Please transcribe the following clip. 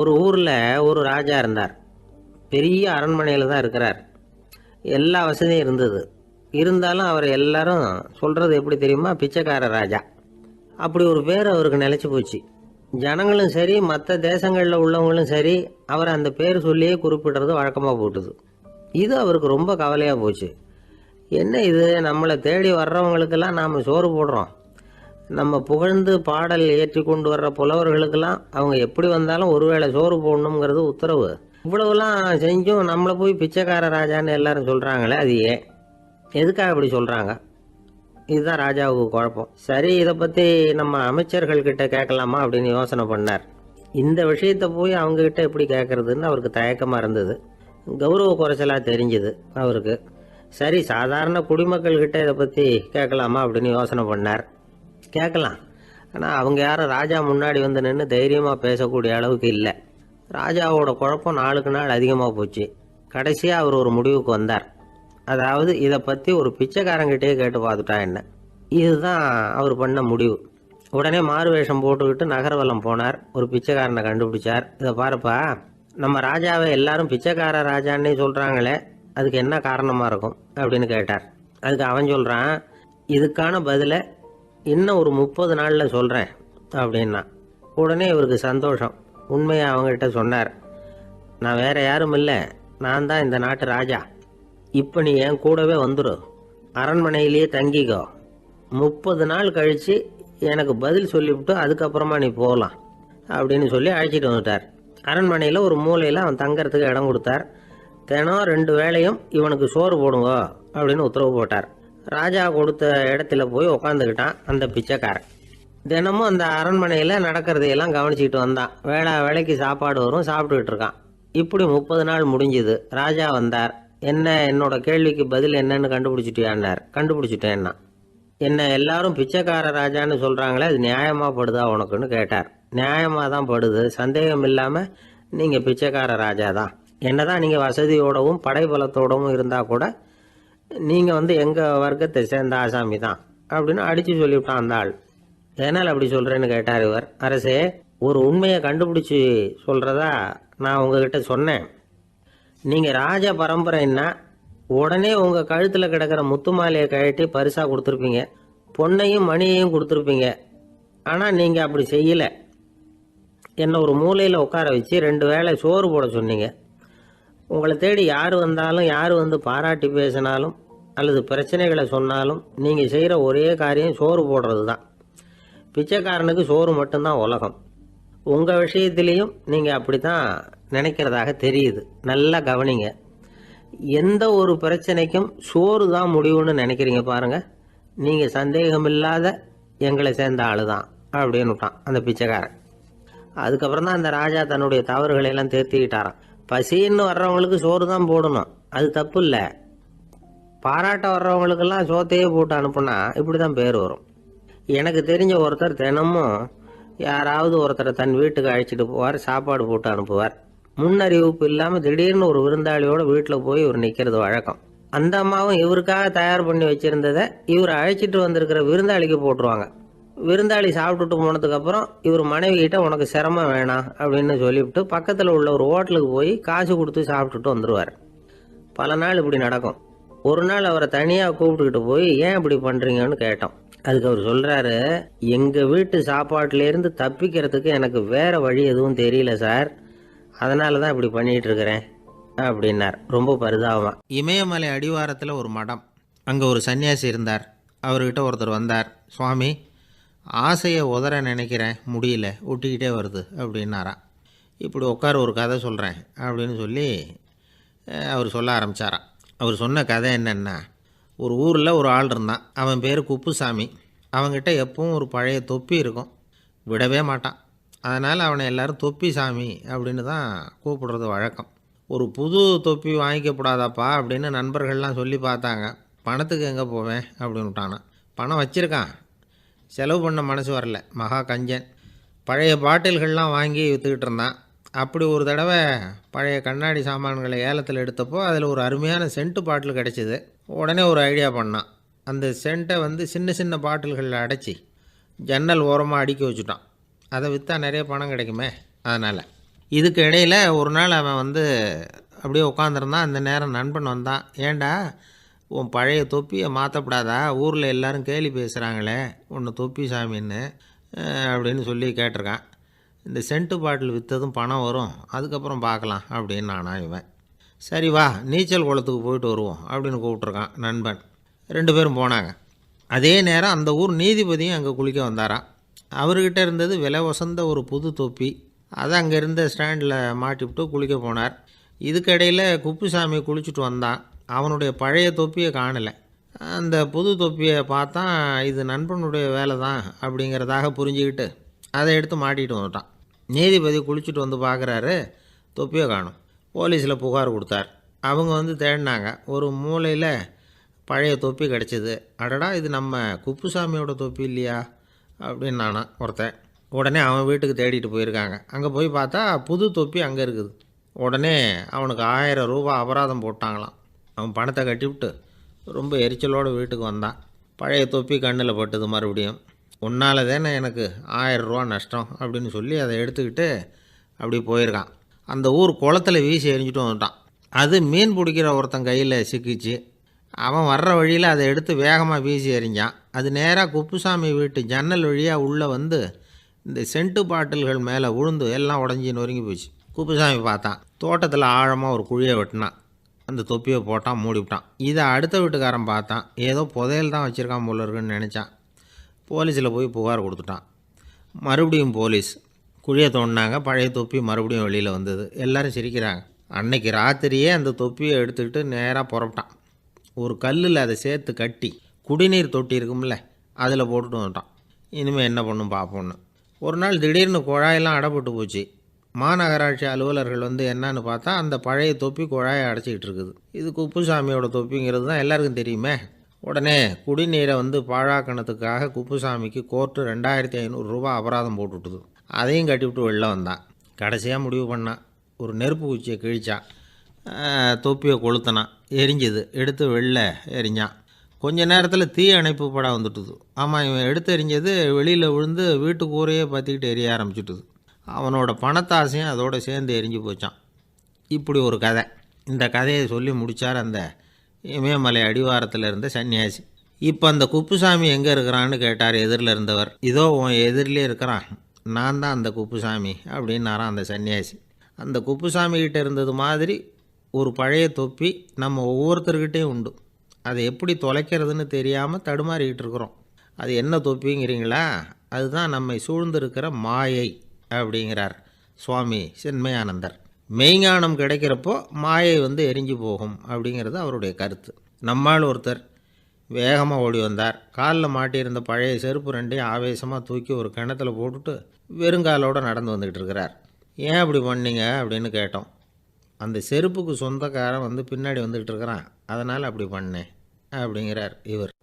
ஒரு ஊரில் ஒரு ராஜா இருந்தார். பெரிய அரண்மனையில் தான் இருக்கிறார். எல்லா வசதியும் இருந்தது. இருந்தாலும் அவர் எல்லாரும் சொல்கிறது எப்படி தெரியுமா? பிச்சைக்கார ராஜா. அப்படி ஒரு பேர் அவருக்கு நிலச்சி போச்சு. ஜனங்களும் சரி மற்ற தேசங்களில் உள்ளவங்களும் சரி அவர் அந்த பேர் சொல்லியே குறிப்பிடுறது வழக்கமாக போட்டுது. இது அவருக்கு ரொம்ப கவலையாக போச்சு. என்ன இது? நம்மளை தேடி வர்றவங்களுக்கெல்லாம் நாம் சோறு போடுறோம். நம்ம புகழ்ந்து பாடல் ஏற்றி கொண்டு வர்ற புலவர்களுக்கெல்லாம் அவங்க எப்படி வந்தாலும் ஒருவேளை சோறு போடணுங்கிறது உத்தரவு. இவ்வளவுலாம் செஞ்சும் நம்மளை போய் பிச்சைக்கார ராஜான்னு எல்லாரும் சொல்கிறாங்களே அது ஏன்? எதுக்காக அப்படி சொல்கிறாங்க இதுதான் ராஜாவுக்கு குழப்பம். சரி இதை பற்றி நம்ம அமைச்சர்கள்கிட்ட கேட்கலாமா அப்படின்னு யோசனை பண்ணார். இந்த விஷயத்தை போய் அவங்கக்கிட்ட எப்படி கேட்குறதுன்னு அவருக்கு தயக்கமாக இருந்தது. கௌரவ குறைச்சலாக தெரிஞ்சுது அவருக்கு. சரி சாதாரண குடிமக்கள்கிட்ட இதை பற்றி கேட்கலாமா அப்படின்னு யோசனை பண்ணார். கேட்கலாம். ஆனால் அவங்க யாரும் ராஜா முன்னாடி வந்து நின்று தைரியமாக பேசக்கூடிய அளவுக்கு இல்லை. ராஜாவோட குழப்பம் நாளுக்கு நாள் அதிகமாக போச்சு. கடைசியாக அவர் ஒரு முடிவுக்கு வந்தார். அதாவது இதை பற்றி ஒரு பிச்சைக்காரங்கிட்டே கேட்டு பார்த்துட்டா என்ன? இதுதான் அவர் பண்ண முடிவு. உடனே மாறுவேஷம் போட்டுக்கிட்டு நகர்வலம் போனார். ஒரு பிச்சைக்காரனை கண்டுபிடிச்சார். இதை பாருப்பா நம்ம ராஜாவை எல்லாரும் பிச்சைக்கார ராஜான்னே சொல்கிறாங்களே அதுக்கு என்ன காரணமாக இருக்கும் அப்படின்னு கேட்டார். அதுக்கு அவன் சொல்கிறான் இதுக்கான பதிலை இன்னும் ஒரு முப்பது நாளில் சொல்கிறேன் அப்படின்னா. உடனே இவருக்கு சந்தோஷம். உண்மையை அவங்ககிட்ட சொன்னார். நான் வேறு யாரும் இல்லை. நான் தான் இந்த நாட்டு ராஜா. இப்போ நீ என் கூடவே வந்துடு அரண்மனையிலேயே தங்கிக்கோ. முப்பது நாள் கழித்து எனக்கு பதில் சொல்லிவிட்டு அதுக்கப்புறமா நீ போகலாம் அப்படின்னு சொல்லி அழைச்சிட்டு வந்துட்டார். அரண்மனையில் ஒரு மூலையில் அவன் தங்கறதுக்கு இடம் கொடுத்தார். தினம் ரெண்டு வேளையும் இவனுக்கு சோறு போடுங்க அப்படின்னு உத்தரவு போட்டார். ராஜா கொடுத்த இடத்துல போய் உக்காந்துக்கிட்டான் அந்த பிச்சைக்காரன். தினமும் அந்த அரண்மனையில் நடக்கிறதையெல்லாம் கவனிச்சிக்கிட்டு வந்தான். வேளா வேலைக்கு சாப்பாடு வரும் சாப்பிட்டுக்கிட்டு இருக்கான். இப்படி முப்பது நாள் முடிஞ்சுது. ராஜா வந்தார். என்ன என்னோட கேள்விக்கு பதில் என்னன்னு கண்டுபிடிச்சிட்டியான்னார். கண்டுபிடிச்சிட்டேன்னா. என்ன எல்லாரும் பிச்சைக்கார ராஜான்னு சொல்கிறாங்களே அது நியாயமாக படுதா உனக்குன்னு கேட்டார். நியாயமாக தான் படுது. சந்தேகம் இல்லாமல் நீங்கள் பிச்சைக்கார ராஜா தான் என்ன தான் நீங்கள் வசதியோடவும் படைபலத்தோடவும் இருந்தால் கூட நீங்கள் வந்து எங்கள் வர்க்கத்தை சேர்ந்த ஆசாமி தான் அப்படின்னு அடித்து சொல்லிவிட்டான் அந்த ஆள். ஏனால் அப்படி சொல்கிறேன்னு கேட்டார் இவர். அரசே ஒரு உண்மையை கண்டுபிடிச்சி சொல்கிறதா நான் உங்ககிட்ட சொன்னேன். நீங்கள் ராஜ பரம்பரைன்னா உடனே உங்கள் கழுத்தில் கிடக்கிற முத்து மாலையை கழட்டி பரிசாக கொடுத்துருப்பீங்க. பொண்ணையும் மணியையும் கொடுத்துருப்பீங்க. ஆனால் நீங்கள் அப்படி செய்யலை. என்னை ஒரு மூலையில் உட்கார வச்சு ரெண்டு வேளை சோறு போட சொன்னீங்க. உங்களை தேடி யார் வந்தாலும் யார் வந்து பாராட்டி பேசினாலும் அல்லது பிரச்சனைகளை சொன்னாலும் நீங்கள் செய்கிற ஒரே காரியம் சோறு போடுறது தான். பிச்சைக்காரனுக்கு சோறு மட்டும்தான் உலகம். உங்கள் விஷயத்திலையும் நீங்கள் அப்படி தான் நினைக்கிறதாக தெரியுது. நல்லா கவனிங்க. எந்த ஒரு பிரச்சனைக்கும் சோறு தான் முடிவுன்னு நினைக்கிறீங்க பாருங்கள் நீங்கள் சந்தேகமில்லாத எங்களை சேர்ந்த ஆளு தான் அப்படின்னு விட்டான் அந்த பிச்சைக்காரன். அதுக்கப்புறம் தான் அந்த ராஜா தன்னுடைய தவறுகளை எல்லாம் தேர்த்திக்கிட்டாராம். பசின்னு வர்றவங்களுக்கு சோறு தான் போடணும். அது தப்பு இல்லை பாராட்ட வர்றவங்களுக்கெல்லாம் சோத்தையே போட்டு அனுப்புனா இப்படி தான் பேர் வரும். எனக்கு தெரிஞ்ச ஒருத்தர் தினமும் யாராவது ஒருத்தரை தன் வீட்டுக்கு அழைச்சிட்டு போவார் சாப்பாடு போட்டு அனுப்புவார். முன்னறிவிப்பு இல்லாமல் திடீர்னு ஒரு விருந்தாளியோட வீட்டில் போய் இவர் நிற்கிறது வழக்கம். அந்த அம்மாவும் இவருக்காக தயார் பண்ணி வச்சுருந்ததை இவர் அழைச்சிட்டு வந்திருக்கிற விருந்தாளிக்கு போட்டுருவாங்க. விருந்தாளி சாப்பிட்டுட்டு போனதுக்கப்புறம் இவர் மனைவிகிட்ட உனக்கு சிரமம் வேணாம் அப்படின்னு சொல்லிவிட்டு பக்கத்தில் உள்ள ஒரு ஹோட்டலுக்கு போய் காசு கொடுத்து சாப்பிட்டுட்டு வந்துடுவார் பல நாள் இப்படி நடக்கும். ஒரு நாள் அவரை தனியாக கூப்பிட்டுக்கிட்டு போய் ஏன் இப்படி பண்ணுறீங்கன்னு கேட்டோம் அதுக்கு அவர் சொல்கிறாரு எங்கள் வீட்டு சாப்பாட்டிலேருந்து தப்பிக்கிறதுக்கு எனக்கு வேறு வழி எதுவும் தெரியல சார். அதனால தான் இப்படி பண்ணிகிட்டு இருக்கிறேன் அப்படின்னார். ரொம்ப பரிதாபமாக இமயமலை அடிவாரத்தில் ஒரு மடம். அங்கே ஒரு சன்னியாசி இருந்தார். அவர்கிட்ட ஒருத்தர் வந்தார். சுவாமி ஆசையை உதற நினைக்கிறேன் முடியல ஒட்டிக்கிட்டே வருது அப்படின்னாராம் இப்படி உட்கார ஒரு கதை சொல்கிறேன் அப்படின்னு சொல்லி அவர் சொல்ல ஆரம்பித்தாராம் அவர் சொன்ன கதை என்னென்னா ஒரு ஊரில் ஒரு ஆள் இருந்தான். அவன் பேர் குப்புசாமி. அவங்கிட்ட எப்பவும் ஒரு பழைய தொப்பி இருக்கும். விடவே மாட்டான். அதனால் அவனை எல்லாரும் தொப்பி சாமி அப்படின்னு தான் கூப்பிடுறது வழக்கம். ஒரு புது தொப்பி வாங்கிக்கப்படாதாப்பா அப்படின்னு நண்பர்கள்லாம் சொல்லி பார்த்தாங்க. பணத்துக்கு எங்கே போவேன் அப்படின்னு விட்டானான் பணம் வச்சுருக்கான். செலவு பண்ண மனசு வரல. மகா கஞ்சன். பழைய பாட்டில்கள்லாம் வாங்கி விற்றுக்கிட்டு இருந்தான். அப்படி ஒரு தடவை பழைய கண்ணாடி சாமான்களை ஏலத்தில் எடுத்தப்போ அதில் ஒரு அருமையான சென்ட்டு பாட்டில் கிடச்சிது. உடனே ஒரு ஐடியா பண்ணான். அந்த சென்ட்டை வந்து சின்ன சின்ன பாட்டில்களில் அடைச்சி ஜன்னல் ஓரமாக அடுக்கி வச்சுட்டான். அதை விற்றா நிறைய பணம் கிடைக்குமே. அதனால் இதுக்கு இடையில் ஒரு நாள் அவன் வந்து அப்படியே உட்காந்துருந்தான் அந்த நேரம் நண்பன் வந்தான். ஏண்டா உன் பழைய தொப்பியை மாற்றப்படாதா ஊரில் எல்லாரும் கேலி பேசுகிறாங்களே உன்னை தொப்பி சாமின்னு அப்படின்னு சொல்லி கேட்டிருக்கான். இந்த சென்ட்டு பாட்டில் விற்றதும் பணம் வரும். அதுக்கப்புறம் பார்க்கலாம் அப்படின்னு நானா இவன். சரி வா நீச்சல் குளத்துக்கு போயிட்டு வருவோம் அப்படின்னு கூப்பிட்ருக்கான் நண்பன். ரெண்டு பேரும் போனாங்க. அதே நேரம் அந்த ஊர் நீதிபதியும் அங்கே குளிக்க வந்தாராம். அவர்கிட்ட இருந்தது விலை வசந்த ஒரு புது தொப்பி. அதை அங்கே இருந்த ஸ்டாண்டில் மாட்டிவிட்டு குளிக்க போனார். இதுக்கிடையில் குப்புசாமி குளிச்சுட்டு வந்தான். அவனுடைய பழைய தொப்பியை காணலை. அந்த புது தொப்பியை பார்த்தா இது நண்பனுடைய வேலை தான் அப்படிங்கிறதாக புரிஞ்சுக்கிட்டு அதை எடுத்து மாட்டிகிட்டு வந்துட்டான். நீதிபதி குளிச்சுட்டு வந்து பார்க்குறாரு தொப்பியை காணும். போலீஸில் புகார் கொடுத்தார். அவங்க வந்து தேடினாங்க ஒரு மூலையில் பழைய தொப்பி கிடச்சிது. அடடா இது நம்ம குப்புசாமியோட தொப்பி இல்லையா? அப்படின்னு நானா ஒருத்தன். உடனே அவன் வீட்டுக்கு தேடிட்டு போயிருக்காங்க. அங்கே போய் பார்த்தா புது தொப்பி அங்கே இருக்குது. உடனே அவனுக்கு ஆயிரம் ரூபா அபராதம் போட்டாங்களாம். அவன் பணத்தை கட்டிவிட்டு ரொம்ப எரிச்சலோடு வீட்டுக்கு வந்தான். பழைய தொப்பி கண்ணில் பட்டது மறுபடியும். உன்னால் தானே எனக்கு ஆயிரம் நஷ்டம் அப்படின்னு சொல்லி அதை எடுத்துக்கிட்டு அப்படி போயிருக்கான். அந்த ஊர் குளத்துல வீசி எரிஞ்சிட்டு வந்துட்டான். அது மீன் பிடிக்கிற ஒருத்தன் கையில் சிக்கிச்சு. அவன் வர்ற வழியில் அதை எடுத்து வேகமாக வீசி எறிஞ்சான். அது நேராக குப்புசாமி வீட்டு ஜன்னல் வழியாக உள்ளே வந்து இந்த சென்ட்டு பாட்டில்கள் மேலே விழுந்து எல்லாம் உடஞ்சி நொறுங்கி போச்சு. குப்புசாமி பார்த்தான். தோட்டத்தில் ஆழமாக ஒரு குழியை வெட்டினான். அந்த தொப்பியை போட்டான் மூடிவிட்டான். இதை அடுத்த வீட்டுக்காரன் பார்த்தான். ஏதோ புதையல் தான் வச்சுருக்கான் போல இருக்குன்னு நினச்சான். போலீஸில் போய் புகார் கொடுத்துட்டான். மறுபடியும் போலீஸ் குழியை தோண்டினாங்க. பழைய தொப்பி மறுபடியும் வெளியில் வந்தது. எல்லோரும் சிரிக்கிறாங்க. அன்னைக்கு ராத்திரியே அந்த தொப்பியை எடுத்துக்கிட்டு நேராக புறப்பட்டான். ஒரு கல்லில் அதை சேர்த்து கட்டி குடிநீர் தொட்டி இருக்கும்ல அதில் போட்டுட்டு வந்துட்டான். இனிமேல் என்ன பண்ணும் பார்ப்போன்னு ஒரு நாள் திடீர்னு குழாயெல்லாம் அடைப்பட்டு போச்சு. மாநகராட்சி அலுவலர்கள் வந்து என்னன்னு பார்த்தா அந்த பழைய தொப்பி குழாயை அடைச்சிக்கிட்டு இருக்குது. இது குப்புசாமியோட தொப்பிங்கிறது தான் எல்லாருக்கும் தெரியுமே. உடனே குடிநீரை வந்து பாழாக்கணத்துக்காக குப்புசாமிக்கு கோர்ட்டு ரெண்டாயிரத்தி ஐநூறுரூவா அபராதம் போட்டுவிட்டுது. அதையும் கட்டிவிட்டு வெளில வந்தான். கடைசியாக முடிவு பண்ணான் ஒரு நெருப்பு குச்சியை கிழிச்சான் தொப்பியை கொளுத்தினான் எரிஞ்சுது. எடுத்து வெளில எரிஞ்சான். கொஞ்ச நேரத்தில் தீ அணைப்பு படம் வந்துட்டுது. ஆமாம் இவன் எடுத்து எரிஞ்சது வெளியில் விழுந்து வீட்டுக்கு கூரையே பார்த்துக்கிட்டு எரிய ஆரம்பிச்சுட்டுது. அவனோட பணத்தாசையும் அதோடு சேர்ந்து எரிஞ்சு போச்சான். இப்படி ஒரு கதை. இந்த கதையை சொல்லி முடித்தார் அந்த இமயமலை அடிவாரத்தில் இருந்த சன்னியாசி. இப்போ அந்த குப்புசாமி எங்கே இருக்கிறான்னு கேட்டார் எதிரில் இருந்தவர். இதோ உன் எதிரிலே இருக்கிறான். நான் தான் அந்த குப்புசாமி அப்படின்னாரான் அந்த சன்னியாசி. அந்த குப்புசாமிகிட்ட இருந்தது மாதிரி ஒரு பழைய தொப்பி நம்ம ஒவ்வொருத்தர்கிட்டையும் உண்டு. அதை எப்படி தொலைக்கிறதுன்னு தெரியாமல் தடுமாறிக்கிட்டு இருக்கிறோம். அது என்ன தொப்பிங்கிறீங்களா? அதுதான் நம்மை சூழ்ந்திருக்கிற மாயை. அப்படிங்கிறார். சுவாமி சென்மயானந்தர். மெய்ஞானம் கிடைக்கிறப்போ மாயை வந்து எரிஞ்சு போகும் அப்படிங்கிறது அவருடைய கருத்து. நம்மால் ஒருத்தர் வேகமாக ஓடி வந்தார். காலில் மாட்டியிருந்த பழைய செருப்பு ரெண்டையும் ஆவேசமாக தூக்கி ஒரு கிணத்துல போட்டுட்டு வெறுங்காலோடு நடந்து வந்துக்கிட்டு இருக்கிறார். ஏன் அப்படி பண்ணீங்க? அப்படின்னு கேட்டோம். அந்த செருப்புக்கு சொந்தக்காரன் வந்து பின்னாடி வந்துக்கிட்டு இருக்கிறான். அதனால் அப்படி பண்ணேன் அப்படிங்கிறார் இவர்.